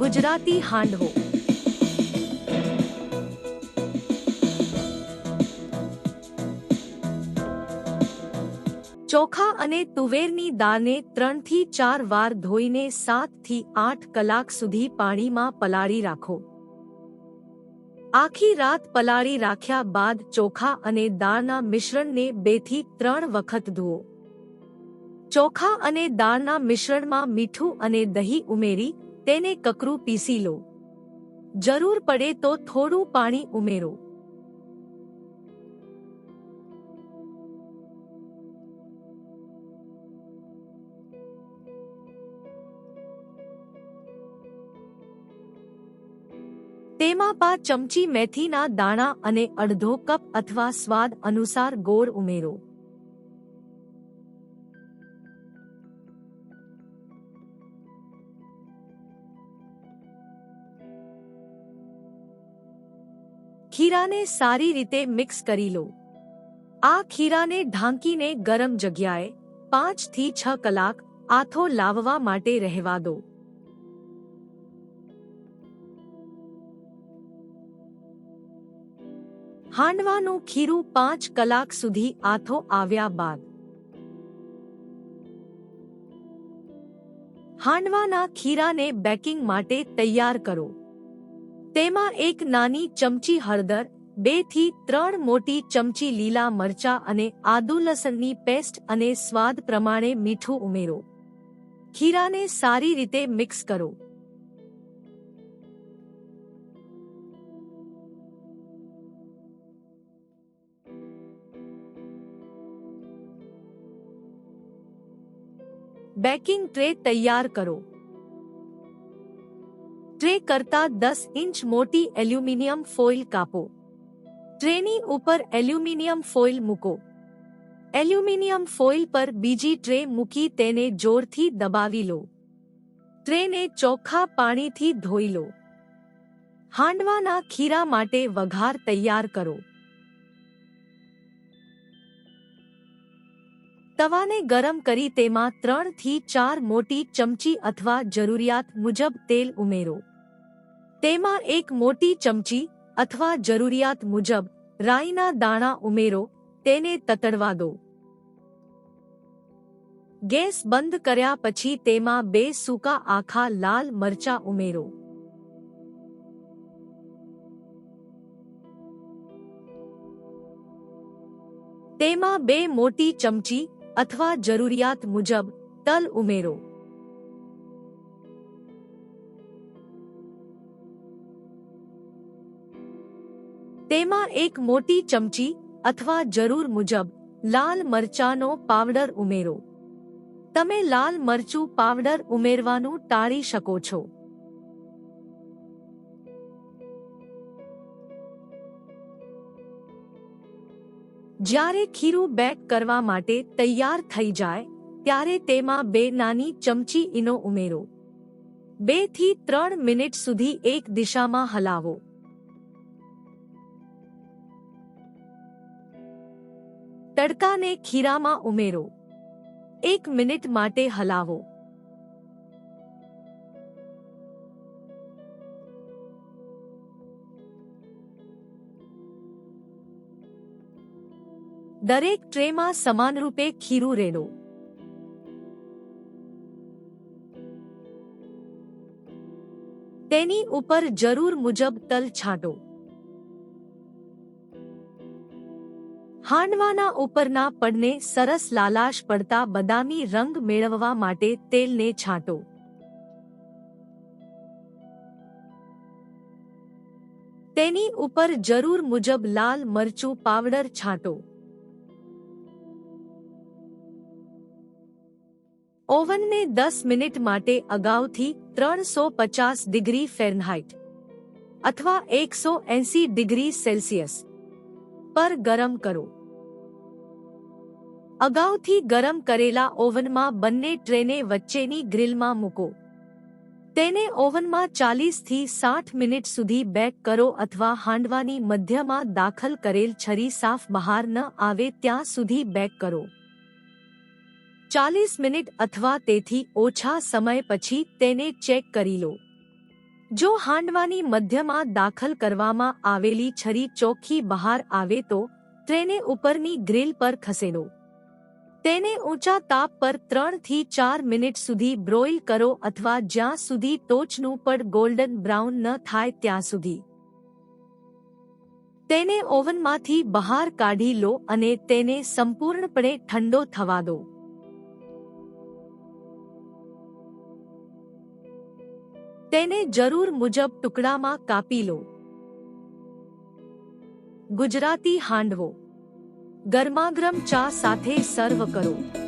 ગુજરાતી હાંડવો ચોખા અને તુવેરની દાળને ત્રણથી ચાર વાર ધોઈને સાતથી આઠ કલાક સુધી પાણીમાં પલાળી રાખો। આખી રાત પલાળી રાખ્યા બાદ ચોખા અને દાળના મિશ્રણને બેથી ત્રણ વખત ધુઓ। ચોખા અને દાળના મિશ્રણમાં મીઠું અને દહીં ઉમેરી તેને કકરું પીસી લો. જરૂર પડે તો થોડું પાણી ઉમેરો. તેમાં પાંચ ચમચી મેથીના દાણા અને અડધો કપ અથવા સ્વાદ અનુસાર ગોળ ઉમેરો. ખીરાને સારી રીતે મિક્સ કરી લો. આ ખીરાને ઢાંકીને ગરમ જગ્યાએ પાંચથી છ કલાક આથો લાવવા માટે રહેવા દો. હાંડવાનું ખીરું પાંચ કલાક સુધી આથો આવ્યા બાદ. હાંડવાના ખીરાને બેકિંગ માટે તૈયાર કરો. તેમાં એક નાની ચમચી હળદર, બેથી ત્રણ મોટી ચમચી લીલા મરચા અને આદુ લસણની પેસ્ટ અને સ્વાદ પ્રમાણે મીઠું ઉમેરો. ખીરાને સારી રીતે મિક્સ કરો. બેકિંગ ટ્રે તૈયાર કરો. ટ્રે કરતા દસ ઇંચ મોટી એલ્યુમિનિયમ ફોઇલ કાપો. ટ્રેની ઉપર એલ્યુમિનિયમ ફોઇલ મૂકો. એલ્યુમિનિયમ ફોઇલ પર બીજી ટ્રે મૂકી તેને જોરથી દબાવી લો. ટ્રેને ચોખ્ખા પાણીથી ધોઈ લો. હાંડવાના ખીરા માટે વઘાર તૈયાર કરો. તવાને ગરમ કરી તેમાં ત્રણથી ચાર મોટી ચમચી અથવા જરૂરિયાત મુજબ તેલ ઉમેરો. તેમાં એક મોટી ચમચી અથવા જરૂરિયાત મુજબ રાઈના દાણા ઉમેરો, તેને તતડવા દો. ગેસ બંધ કર્યા પછી તેમાં બે સૂકા આખા લાલ મરચા ઉમેરો. તેમાં બે મોટી ચમચી અથવા જરૂરિયાત મુજબ તલ ઉમેરો. તેમાં એક મોટી ચમચી અથવા જરૂર મુજબ લાલ મરચાનો પાવડર ઉમેરો. તમે લાલ મરચું પાવડર ઉમેરવાનું ટાળી શકો છો. જ્યારે ખીરું બેક કરવા માટે તૈયાર થઈ જાય, ત્યારે તેમાં બે નાની ચમચી ઈનો ઉમેરો. બેથી ત્રણ મિનિટ સુધી એક દિશામાં હલાવો. તડકાને ખીરામાં ઉમેરો. એક મિનિટ માટે હલાવો. દરેક ટ્રેમાં સમાનરૂપે ખીરું રેડો. તેની ઉપર જરૂર મુજબ તલ છાંટો. હાંડવાના ઉપરના પડને સરસ લાલાશ પડતા બદામી રંગ મેળવવા માટે તેલને છાંટો. તેની ઉપર જરૂર મુજબ લાલ મરચું પાવડર છાંટો. ઓવનને દસ મિનિટ માટે અગાઉથી ત્રણસો પચાસ ડિગ્રી ફેરનહાઇટ અથવા એકસો એંસી ડિગ્રી સેલ્સિયસ પર ગરમ કરો. અગાઉથી ગરમ કરેલા ઓવનમાં બંને ટ્રેને વચ્ચેની ગ્રીલમાં મૂકો. તેને ઓવનમાં ચાલીસથી સાઠ મિનિટ સુધી બેક કરો અથવા હાંડવાની મધ્યમાં દાખલ કરેલ છરી સાફ બહાર ન આવે ત્યાં સુધી બેક કરો. ચાલીસ મિનિટ અથવા તેથી ઓછા સમય પછી તેને ચેક કરી લો. જો હાંડવાની મધ્યમાં દાખલ કરવામાં આવેલી છરી ચોખ્ખી બહાર આવે તો, ટ્રેને ઉપરની ગ્રીલ પર ખસેડો. તેને ઊંચા તાપ પર ત્રણથી ચાર મિનિટ સુધી બ્રોઇલ કરો અથવા જ્યાં સુધી ટોચનું પડ ગોલ્ડન બ્રાઉન ન થાય ત્યાં સુધી. તેને ઓવનમાંથી બહાર કાઢી લો અને તેને સંપૂર્ણપણે ઠંડો થવા દો. તેને જરૂર મુજબ ટુકડામાં કાપી લો. ગુજરાતી હાંડવો. ગરમાગરમ ચા સાથે સર્વ કરો.